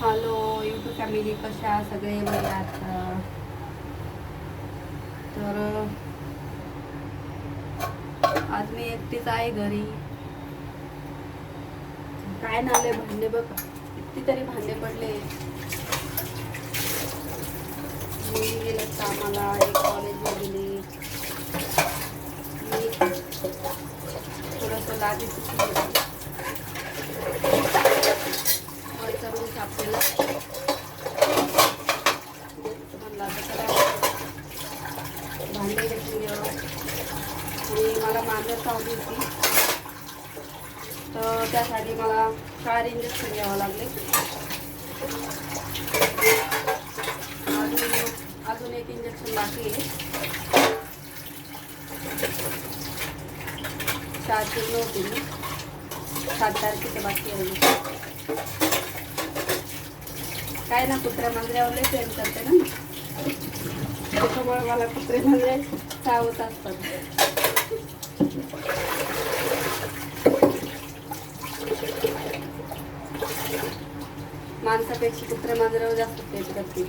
Hello YouTube family कशा सगळे बघात तर आज मी एकटीच आहे घरी. काय नाले भांडे बघ. कितीतरी भांडे पडले. मुली गेले कामाला एक कॉलेजला गेली. मी थोडंसं लादी सुचली वरचा रूम साफ केला म्हणलं आता चला भांडे घेतली आणि मला मांजर चावली होती तर त्यासाठी मला चार इंजेक्शन घ्यावं लागले अजून अजून एक इंजेक्शन बाकी आहे चार पूर्ण होते मी सात तारखेचं बाकी आहे काय ना कुत्र्या मांजऱ्यावर लय प्रेम करते ना त्याच्यामुळे मला कुत्रे मांजरे चावत असतात. माणसापेक्षा कुत्रे मांजऱ्यावर जास्त प्रेम करते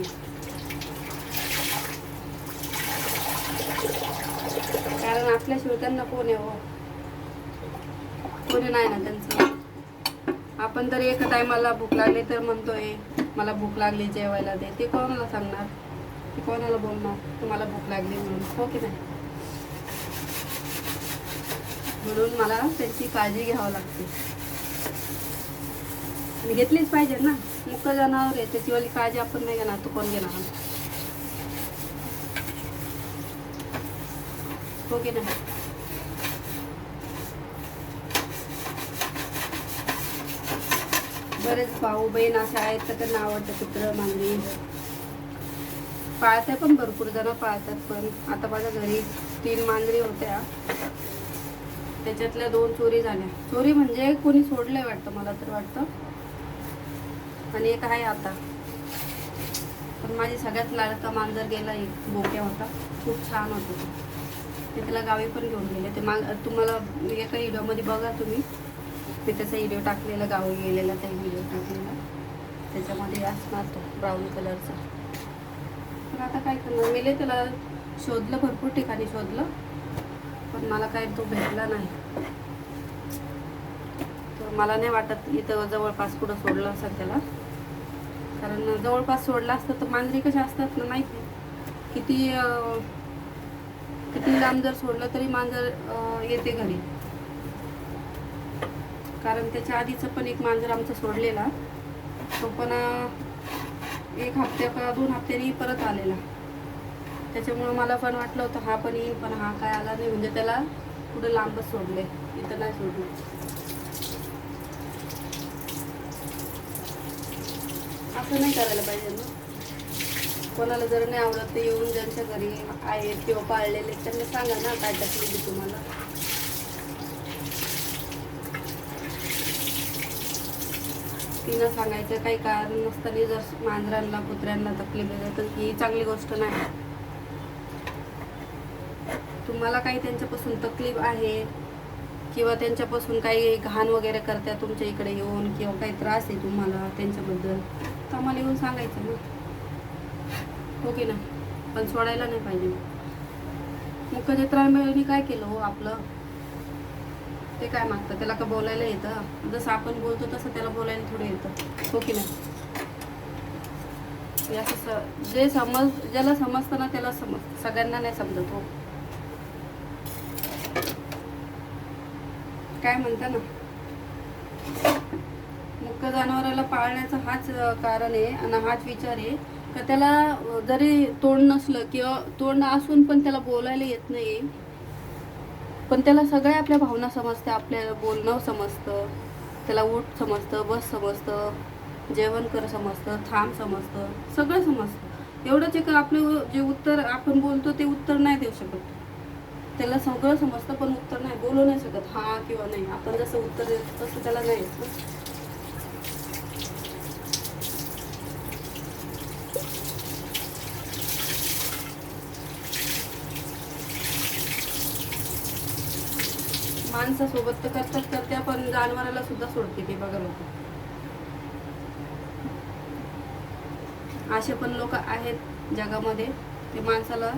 कारण आपल्याशिवाय त्यांना कोण आहे हो? कोणी नाही ना त्यांचं. आपण तर एका टायमाला भूक लागली तर म्हणतोय मला भूक लागली जेवायला दे. ते कोणाला सांगणार? ते कोणाला बोलणार? तुम्हाला भूक लागली म्हणून. हो की नाही? म्हणून मला त्यांची काळजी घ्यावं लागते. आणि घेतलीच पाहिजे ना. मुक जनावर आहे त्याचीवाली काळजी आपण नाही घेणार. तू कोण घेणार? हो की नाही? बरेच भाऊ बहीण असे आहेत तर त्यांना आवडतं कुत्रं मांजरी पाळते पण भरपूर जण पाळतात पण आता माझ्या घरी तीन मांजरी होत्या. त्याच्यातल्या दोन चोरी झाल्या. चोरी म्हणजे कोणी सोडलंय वाटतं मला तर वाटतं. आणि एक आहे आता. पण माझी सगळ्यात लाडका मांजर गेला एक बोक्या होता. खूप छान होता ते. त्याला गावी पण घेऊन गेले. ते माग तुम्हाला एका व्हिडिओमध्ये बघा तुम्ही. मी त्याचा व्हिडिओ टाकलेला गावी गेलेला त्या व्हिडिओ टाकलेला. त्याच्यामध्ये असणार तो ब्राऊन कलरचा पण आता काय करणार? मेले त्याला शोधलं भरपूर ठिकाणी शोधलं. पण मला काय तो भेटला नाही. तर मला नाही वाटत इथं जवळपास कुठं सोडलं असं त्याला. कारण जवळपास सोडलं असतं तर मांजरी कशा असतात ना माहिती किती किती लांब जर सोडलं तरी मांजर येते घरी. कारण त्याच्या आधीचं पण एक मांजर आमचं सोडलेला. तो पण एक हप्त्या का दोन हप्त्यांनी परत आलेला. त्याच्यामुळं मला पण वाटलं होतं हा पण येईल पण हा काय आला नाही. म्हणजे त्याला पुढं लांबच सोडले. इथं नाही सोडलं. असं नाही करायला पाहिजे ना. कोणाला जर नाही आवडत ते येऊन ज्यांच्या घरी आहेत किंवा पाळलेले त्यांना सांगा ना काय टाकली तुम्हाला. तिनं सांगायचं काही कारण नसताना जर मांजरांना कुत्र्यांना तकलीफ देत तर ही चांगली गोष्ट नाही. तुम्हाला काही त्यांच्यापासून तकलीफ आहे? किंवा त्यांच्यापासून काही घाण वगैरे करत्या तुमच्या इकडे येऊन? किंवा काही त्रास आहे तुम्हाला त्यांच्याबद्दल? तर आम्हाला येऊन सांगायचं ना. हो की पण सोडायला नाही पाहिजे. मुखचित्रांनी काय केलं हो आपलं? ते काय मागतं? त्याला का बोलायला येतं? जसं आपण बोलतो तसं त्याला बोलायला थोडं येतं. हो की नाही? असं जे समज ज्याला समजतं ना त्याला समज सगळ्यांना नाही समजत हो. काय म्हणता ना? मुख्य जनावराला पाळण्याचा हाच कारण आहे आणि हाच विचार आहे का त्याला जरी तोंड नसलं किंवा तोंड असून पण त्याला बोलायला येत नाही पण त्याला सगळ्या आपल्या भावना समजते आपल्याला बोलणं समजतं त्याला उठ समजतं बस समजतं जेवण कर समजतं थांब समजतं सगळं समजतं. एवढंच एक का आपलं जे उत्तर आपण बोलतो ते उत्तर नाही देऊ शकत. त्याला सगळं समजतं पण उत्तर नाही बोलू नाही शकत हा किंवा नाही. आपण जसं उत्तर देतो तसं त्याला नाही. माणसासोबत तर करतात करत्या पण जनावराला सुद्धा सोडते ते बघा लोक. असे पण लोक आहेत जगामध्ये. ते माणसाला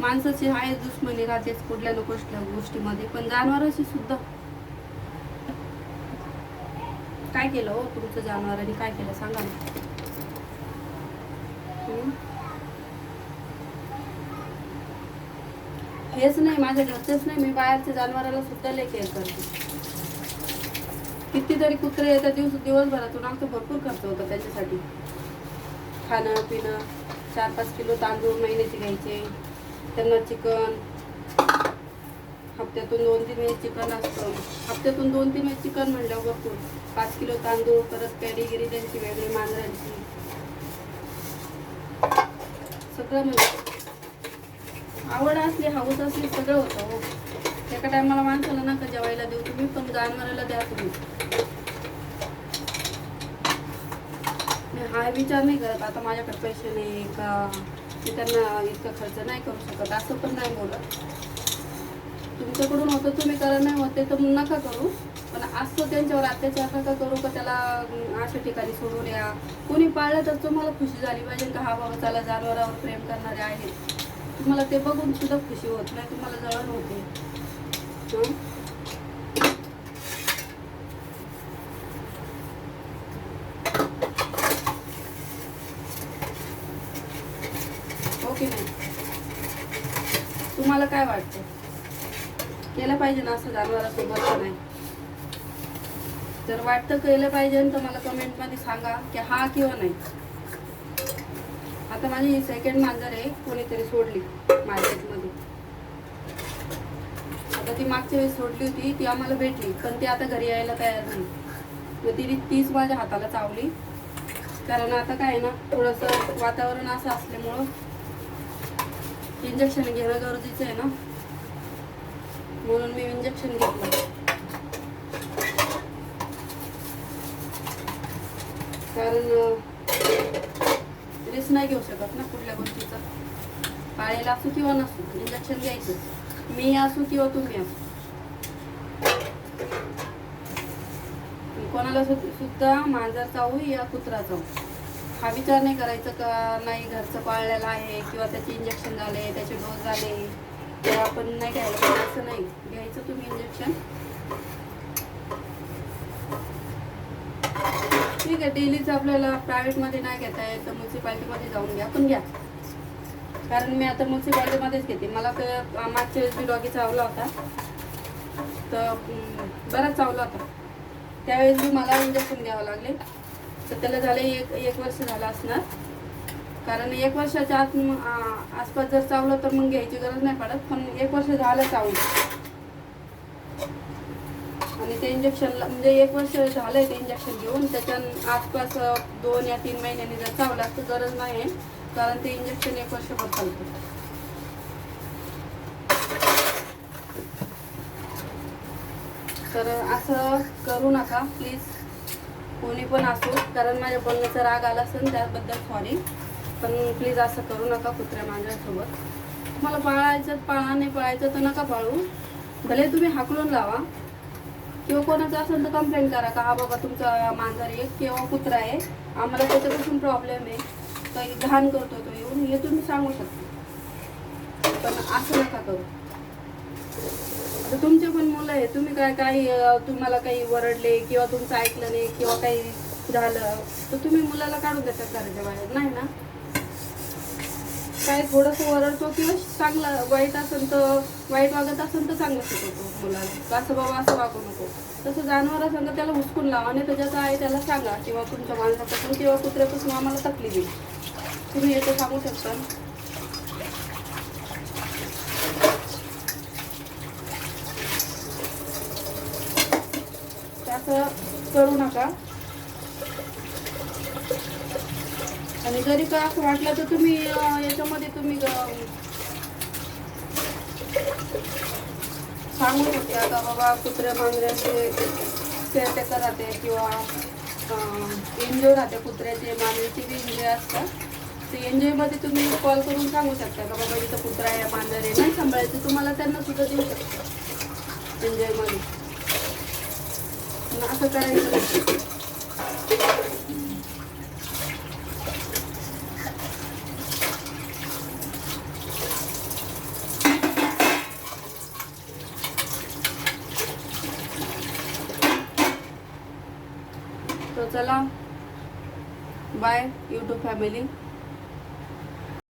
माणसाची आहे दुश्मनी राहतेच कुठल्या ना कुठल्या गोष्टीमध्ये पण जनावरांशी सुद्धा. काय केलं हो तुमचं जनावरांनी काय केलं सांगा ना. हेच नाही माझ्या घरचेच नाही मी बाहेरच्या जनावराला सुद्धा लय केअर करते. कितीतरी कुत्रे येतात दिवस दिवसभरातून आमचं भरपूर खर्च होतं त्याच्यासाठी. खाणं पिणं चार पाच किलो तांदूळ महिन्याचे घ्यायचे त्यांना चिकन. हप्त्यातून दोन तीन वेळेस चिकन असतं. हप्त्यातून दोन तीन वेळेस चिकन म्हणलं भरपूर. पाच किलो तांदूळ परत कॅडीगिरी त्यांची वेगळी मांजरांची. सगळं म्हणजे आवड असली हाऊस असली सगळं होतं हो. एका टायमाला माणसाला नका जेवायला देऊ तुम्ही पण जनावराला द्या तुम्ही. मी हा विचार नाही करत. आता माझ्याकडे पैसे नाही का? मी त्यांना इतका खर्च नाही करू शकत असं पण नाही बोलत. तुमच्याकडून होतं तुम्ही करा नाही होते तर नका करू. पण असं त्यांच्यावर अत्याचार नका करू का त्याला अशा ठिकाणी सोडून या. कोणी पाळलं तर तुम्हाला खुशी झाली पाहिजे का? हा बाबा त्याला जनावरावर प्रेम करणारे आहेत. तुम्हाला ते बघून सुद्धा खुशी होत नाही तुम्हाला जळण होते ओके की नाही? तुम्हाला काय वाटतं? केलं पाहिजे ना असं जनावरांसोबत नाही? जर वाटतं केलं पाहिजे तर मला कमेंटमध्ये सांगा की हा किंवा नाही. आता माझी ही सेकंड मांजर आहे कोणीतरी सोडली मार्केटमध्ये. आता ती मागच्या वेळेस सोडली होती ती आम्हाला भेटली पण ती आता घरी यायला तयार नाही. मग तिने तीच माझ्या हाताला चावली. कारण आता काय आहे ना थोडंसं वातावरण असं असल्यामुळं इंजेक्शन घेणं गरजेचं आहे ना. म्हणून मी इंजेक्शन घेतलं. कारण नाही घेऊ शकत ना कुठल्या गोष्टीचा. पाळेला असू किंवा नसू इंजेक्शन घ्यायचं मी असू किंवा तुम्ही असू. कोणाला सुद्धा मांजर चावू या कुत्रा चावू हा विचार नाही करायचा का नाही घरचं पाळलेलं आहे किंवा त्याचे इंजेक्शन झाले त्याचे डोस झाले तर आपण नाही घ्यायला असं नाही. घ्यायचं तुम्ही इंजेक्शन ठीक आहे डेलीच आपल्याला प्रायव्हेटमध्ये नाही घेता येत तर म्युन्सिपाल्टीमध्ये जाऊन घ्या. पण घ्या. कारण मी आता म्युन्सिपाल्टीमध्येच घेते. मला तर मागच्या वेळेस मी डॉगी चावला होता. तर बराच चावला होता. त्यावेळेस मी मला इंजेक्शन घ्यावं लागले. तर त्याला झाले एक एक वर्ष झालं असणार. कारण एक वर्षाच्या आत आसपास जर चावलं तर मग घ्यायची गरज नाही पडत. पण एक वर्ष झालं चावलं आणि ते इंजेक्शनला म्हणजे एक वर्ष झालंय ते इंजेक्शन घेऊन. त्याच्या आसपास दोन या तीन महिन्यांनी जर चावलं तर गरज नाही आहे कारण ते इंजेक्शन एक वर्षभर चालतं. तर असं करू नका. प्लीज कोणी पण असो. कारण माझ्या बोलण्याचा राग आला असेल त्याबद्दल सॉरी पण प्लीज असं करू नका कुत्र्या मांजरासोबत. तुम्हाला पाळायचं पाळा नाही पाळायचं तर नका पाळू. भले तुम्ही हाकलून लावा. किंवा कोणाचं असेल तर कंप्लेंट करा का हा बाबा तुमचा मांजर आहे किंवा कुत्रा आहे आम्हाला त्याच्यापासून प्रॉब्लेम आहे. काही घाण करतो तो येऊन हे तुम्ही सांगू शकता. पण असं नका करू. आता तुमचे पण मुलं आहे तुम्ही काय काही तुम्हाला काही वरडले किंवा तुमचं ऐकलं नाही किंवा काही झालं तर तुम्ही मुलाला काढून देतात घराच्या बाहेर नाही ना? काय थोडंसं ओरडतो किंवा चांगलं वाईट असेल तर वाईट वागत असेल तर चांगलं शिकवतो मुलाला. असं बाबा असं वागू नको. तसं जनावर तर त्याला हुसकून लावा आणि त्याच्यात आहे त्याला सांगा किंवा तुमच्या माणसापासून किंवा कुत्र्यापासून आम्हाला तकली देईल तुम्ही येतं सांगू शकता. त्याचं करू नका. आणि जरी का असं वाटलं तर तुम्ही याच्यामध्ये तुम्ही सांगू शकता का बाबा कुत्र्या मांजऱ्याचे केअरटेकर राहते किंवा एनजीओ राहते कुत्र्याचे मांजरीचे बी एन्जॉय असतात. ते एनजीओमध्ये तुम्ही कॉल करून सांगू शकता का बाबा इथं कुत्रा आहे मांजर आहे नाही सांभाळायचं तुम्हाला त्यांना सुद्धा देऊ शकता. एनजीओमध्ये असं करायचं चला. Bye YouTube family